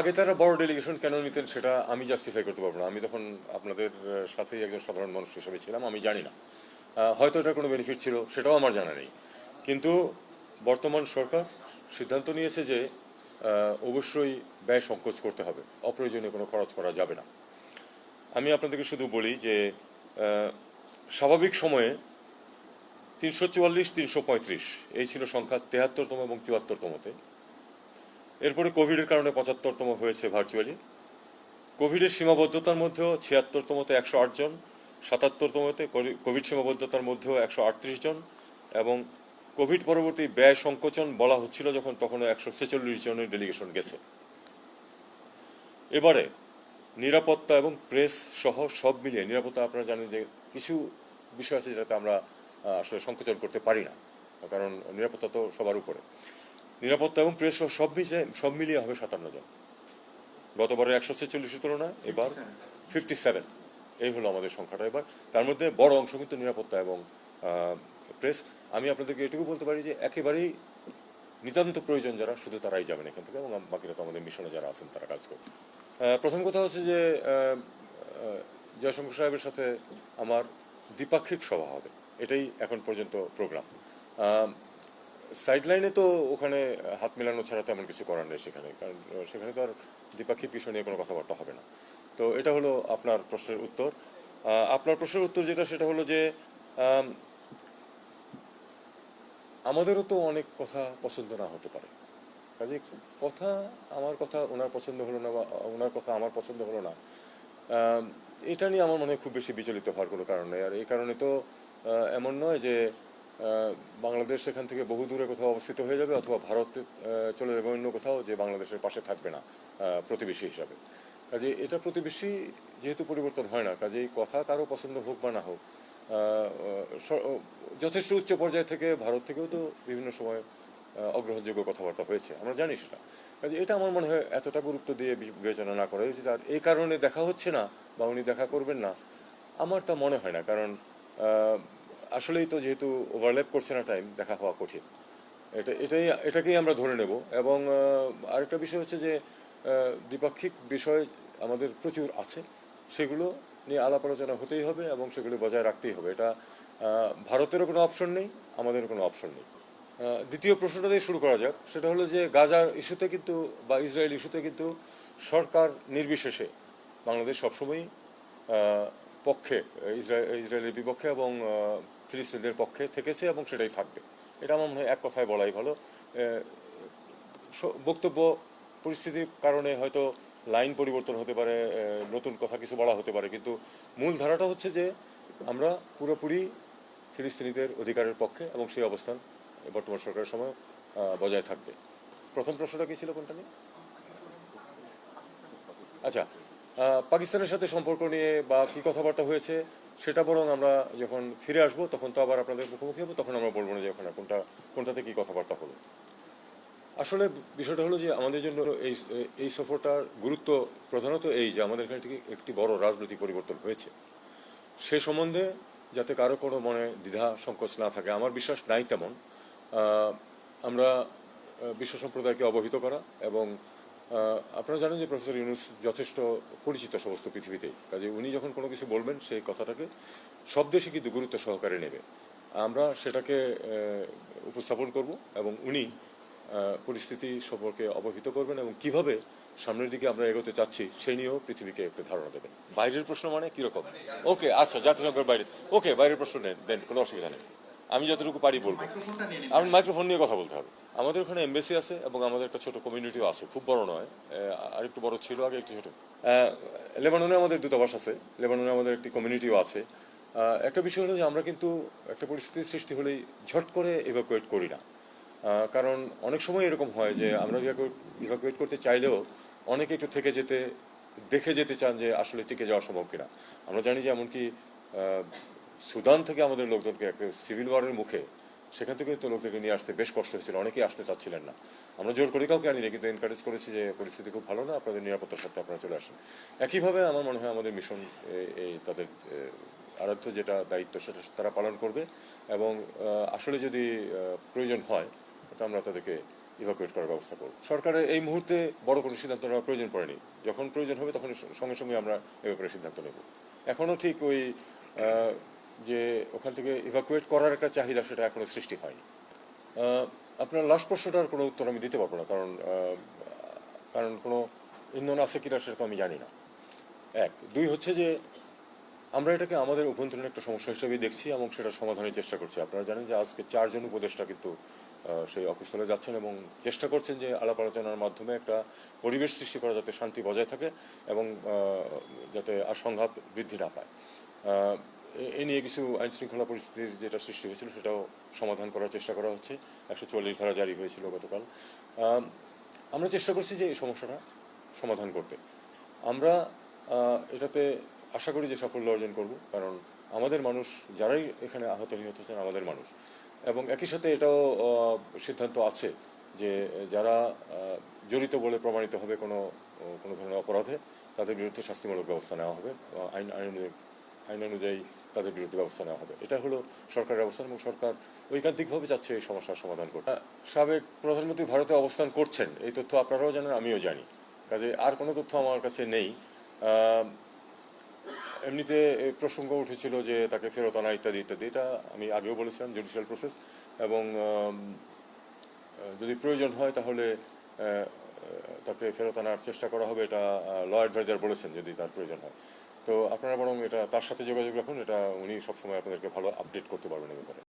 আগে তারা বড় ডেলিগেশন কেন নিতেন সেটা আমি জাস্টিফাই করতে পারব না। আমি তখন আপনাদের সাথেই একজন সাধারণ মানুষ হিসেবে ছিলাম, আমি জানি না। হয়তো এটার কোনো বেনিফিট ছিল, সেটাও আমার জানা নেই। কিন্তু বর্তমান সরকার সিদ্ধান্ত নিয়েছে যে অবশ্যই ব্যয় সংকোচ করতে হবে। অপ্রয়োজনীয় কোনো খরচ করা যাবে না। আমি আপনাদেরকে শুধু বলি যে স্বাভাবিক সময়ে তিনশো চুয়াল্লিশ, তিনশো পঁয়ত্রিশ, এই ছিল সংখ্যা তেহাত্তরতম এবং চুয়াত্তরতমতে। এরপরে কোভিডের কারণে পঁচাত্তরতম হয়েছে ভার্চুয়ালি কোভিডের সীমাবদ্ধতার মধ্যেও ছিয়াত্তরতমতে একশো আট জন, সাতাত্তরতমতে কোভিড সীমাবদ্ধতার মধ্যেও একশো আটত্রিশ জন এবং কোভিড পরবর্তী ব্যয় সংকোচন বলা হচ্ছিল যখন তখনও একশো ছেচল্লিশ জনের ডেলিগেশন গেছে। এবারে নিরাপত্তা এবং প্রেস সহ সব মিলিয়ে, নিরাপত্তা আপনারা জানেন যে কিছু বিষয় আছে যেটাতে আমরা আসলে সংকোচন করতে পারি না, কারণ নিরাপত্তা তো সবার উপরে। নিরাপত্তা এবং প্রেস সব মিলিয়ে সব মিলিয়ে হবে সাতান্ন জন। গতবারের একশো ছেচল্লিশের তুলনায়, এবার ফিফটি সেভেন এই হলো আমাদের সংখ্যাটা এবার। তার মধ্যে বড় অংশ কিন্তু নিরাপত্তা এবং প্রেস। আমি আপনাদেরকে এটুকু বলতে পারি যে একেবারেই নিতান্ত প্রয়োজন যারা, শুধু তারাই যাবেন এখান থেকে এবং বাকিরা তো আমাদের মিশনে যারা আছেন তারা কাজ করবে প্রথম কথা হচ্ছে যে জয়শঙ্কর সাহেবের সাথে আমার দ্বিপাক্ষিক সভা হবে। এটাই এখন পর্যন্ত প্রোগ্রাম। সাইডলাইনে তো ওখানে হাত মেলানো ছাড়া তেমন কিছু করার নেই সেখানে। কারণ সেখানে তো আর দ্বিপাক্ষিক বিষয় নিয়ে কোনো কথাবার্তা হবে না। তো এটা হলো আপনার প্রশ্নের উত্তর। আপনার প্রশ্নের উত্তর যেটা, সেটা হলো যে আমাদেরও তো অনেক কথা পছন্দ না হতে পারে। কাজে কথা আমার কথা ওনার পছন্দ হলো না বা ওনার কথা আমার পছন্দ হলো না এটা নিয়ে আমার মনে খুব বেশি বিচলিত হওয়ার কোনো কারণ নেই। আর এই কারণে তো এমন নয় যে বাংলাদেশ সেখান থেকে বহু দূরে কোথাও অবস্থিত হয়ে যাবে অথবা ভারতে চলে যাবে অন্য কোথাও যে বাংলাদেশের পাশে থাকবে না প্রতিবেশী হিসাবে। কাজে এটা প্রতিবেশী যেহেতু পরিবর্তন হয় না, কাজে এই কথা কারও পছন্দ হোক বা না হোক যথেষ্ট উচ্চ পর্যায় থেকে ভারত থেকেও তো বিভিন্ন সময় অগ্রহণযোগ্য কথাবার্তা হয়েছে, আমরা জানি সেটা। কাজে এটা আমার মনে হয় এতটা গুরুত্ব দিয়ে বিবেচনা না করা উচিত, আর এই কারণে দেখা হচ্ছে না বা উনি দেখা করবেন না, আমার তা মনে হয় না, কারণ আসলেই তো যেহেতু ওভারল্যাপ করছে না টাইম দেখা হওয়া কঠিন। এটা, এটাই, এটাকেই আমরা ধরে নেব। এবং আরেকটা বিষয় হচ্ছে যে দ্বিপাক্ষিক বিষয় আমাদের প্রচুর আছে। সেগুলো নিয়ে আলাপ আলোচনা হতেই হবে এবং সেগুলো বজায় রাখতেই হবে। এটা ভারতেরও কোনো অপশন নেই, আমাদেরও কোনো অপশন নেই। দ্বিতীয় প্রশ্নটা দিয়ে শুরু করা যাক। সেটা হলো যে, গাজার ইস্যুতে কিন্তু বা ইসরায়েল ইস্যুতে কিন্তু সরকার নির্বিশেষে বাংলাদেশ সবসময়ই পক্ষে ইসরায়েল ইসরায়েলের বিপক্ষে এবং ফিলিস্তিনদের পক্ষে থেকেছে এবং সেটাই থাকবে। এটা আমার মনে হয় এক কথায় বলাই ভালো। বক্তব্য পরিস্থিতির কারণে হয়তো লাইন পরিবর্তন হতে পারে নতুন কথা কিছু বলা হতে পারে, কিন্তু মূল ধারাটা হচ্ছে যে আমরা পুরোপুরি ফিলিস্তিনিদের অধিকারের পক্ষে এবং সেই অবস্থান বর্তমান সরকারের সময় বজায় থাকবে। প্রথম প্রশ্নটা কী ছিল কোনটা নিয়ে? আচ্ছা পাকিস্তানের সাথে সম্পর্ক নিয়ে বা কী কথাবার্তা হয়েছে? সেটা বরং আমরা যখন ফিরে আসব, তখন তো আবার আপনাদের মুখোমুখি হব, তখন আমরা বলব না যে ওখানে কোনটা, কোনটাতে কী কথাবার্তা হলো। আসলে বিষয়টা হলো যে আমাদের জন্য এই এই সফরটার গুরুত্ব প্রধানত এই যে আমাদের এখানে থেকে একটি বড় রাজনৈতিক পরিবর্তন হয়েছে। সে সম্বন্ধে যাতে কারও কোনো মনে দ্বিধা, সংকোচ না থাকে, আমার বিশ্বাস নাই তেমন। আমরা বিশ্ব সম্প্রদায়কে অবহিত করা এবং আপনারা জানেন যে প্রফেসর ইউনুস যথেষ্ট পরিচিত সমস্ত পৃথিবীতেই। কাজে উনি যখন কোনো কিছু বলবেন, সেই কথাটাকে সব দেশে কিন্তু গুরুত্ব সহকারে নেবে। আমরা সেটাকে উপস্থাপন করব এবং উনি পরিস্থিতি সম্পর্কে অবহিত করবেন এবং কীভাবে সামনের দিকে আমরা এগোতে চাচ্ছি, সেই নিয়েও পৃথিবীকে একটু ধারণা দেবেন। বাইরের প্রশ্ন মানে কীরকম? ওকে আচ্ছা জাতিসংঘের বাইরে। ওকে, বাইরের প্রশ্ন নেন, দেন, কোনো অসুবিধা নেই। আমি যতটুকু পারি বলব। আমি মাইক্রোফোন নিয়ে কথা বলতে হবে। আমাদের ওখানে এমবেসি আছে এবং আমাদের একটা ছোট কমিউনিটিও আছে। খুব বড় নয় আহ, আরেকটু বড় ছিল আগে একটু ছোট। লেবাননে আমাদের দূতাবাস আছে। লেবাননে আমাদের একটি কমিউনিটিও আছে। একটা বিষয় হলো যে আমরা কিন্তু একটা পরিস্থিতির সৃষ্টি হলেই ঝট করে ইভাকুয়েট করি না। কারণ অনেক সময় এরকম হয় যে আমরা ইভাকুয়েট করতে চাইলেও অনেকে একটু থেকে যেতে দেখে যেতে চান যে আসলে টিকে যাওয়া সম্ভব কিনা। আমরা জানি যে এমনকি সুদান থেকে আমাদের লোকজনকে একটা সিভিল ওয়ারের মুখে, সেখান থেকে তো লোকদেরকে নিয়ে আসতে বেশ কষ্ট হয়েছিল, অনেকেই আসতে চাচ্ছিলেন না। আমরা জোর করে কাউকে আনি কিন্তু এনকারেজ করেছি যে পরিস্থিতি খুব ভালো না, আপনাদের নিরাপত্তার সাথে আপনারা চলে আসেন। একইভাবে আমার মনে হয় আমাদের মিশন এই তাদের আরাধ্য যেটা দায়িত্ব, সেটা তারা পালন করবে এবং আসলে যদি প্রয়োজন হয়, তো আমরা তাদেরকে ইভাকুয়েট করার ব্যবস্থা করব। সরকারের এই মুহূর্তে বড় কোনো সিদ্ধান্ত নেওয়ার প্রয়োজন পড়েনি। যখন প্রয়োজন হবে তখন সঙ্গে সঙ্গে আমরা এ ব্যাপারে সিদ্ধান্ত নেব। এখনও ঠিক ওই যে ওখান থেকে ইভাকুয়েট করার একটা চাহিদা সেটা এখনও সৃষ্টি হয়নি। আপনার লাস্ট প্রশ্নটার কোনো উত্তর আমি দিতে পারব না, কারণ কারণ কোনো ইন্ধন আছে কিনা সেটা তো আমি জানি না। এক। দুই হচ্ছে যে আমরা এটাকে আমাদের অভ্যন্তরীণ একটা সমস্যা হিসেবে দেখছি এবং সেটা সমাধানের চেষ্টা করছি। আপনারা জানেন যে আজকে চারজন উপদেষ্টা কিন্তু সেই অফিসলে যাচ্ছেন এবং চেষ্টা করছেন যে আলাপ আলোচনার মাধ্যমে একটা পরিবেশ সৃষ্টি করা যাতে শান্তি বজায় থাকে এবং যাতে আর সংঘাত বৃদ্ধি না পায়। এ- নিয়ে কিছু আইন শৃঙ্খলা পরিস্থিতির যেটা সৃষ্টি হয়েছিল, সেটাও সমাধান করার চেষ্টা করা হচ্ছে। একশো চল্লিশ ধারা জারি হয়েছিল গতকাল। আমরা চেষ্টা করছি যে এই সমস্যাটা সমাধান করতে। আমরা এটাতে আশা করি যে সাফল্য অর্জন করব, কারণ আমাদের মানুষ, যারাই এখানে আহত নিহত হচ্ছেন আমাদের মানুষ। এবং একই সাথে এটাও সিদ্ধান্ত আছে যে যারা জড়িত বলে প্রমাণিত হবে কোনো কোনো ধরনের অপরাধে, তাদের বিরুদ্ধে শাস্তিমূলক ব্যবস্থা নেওয়া হবে। আইন আইন আইন অনুযায়ী তাদের বিরুদ্ধে ব্যবস্থা নেওয়া হবে। এটা হলো সরকারের অবস্থান এবং সরকার ঐকান্তিকভাবে চাচ্ছে এই সমস্যার সমাধান করতে। সাবেক প্রধানমন্ত্রী ভারতে অবস্থান করছেন, এই তথ্য আপনারাও জানেন, আমিও জানি। কাজে আর কোনো তথ্য আমার কাছে নেই। এমনিতে প্রসঙ্গ উঠেছিল যে তাকে ফেরত আনা ইত্যাদি ইত্যাদি। এটা আমি আগেও বলেছিলাম জুডিশিয়াল প্রসেস এবং যদি প্রয়োজন হয় তাহলে তাকে ফেরত আনার চেষ্টা করা হবে, এটা ল অ্যাডভাইজার বলেছেন যদি তার প্রয়োজন হয়। তো আপনারা বরং এটা তার সাথে যোগাযোগ রাখুন, এটা উনি সবসময় আপনাদেরকে ভালো আপডেট করতে পারবেন এ ব্যাপারে।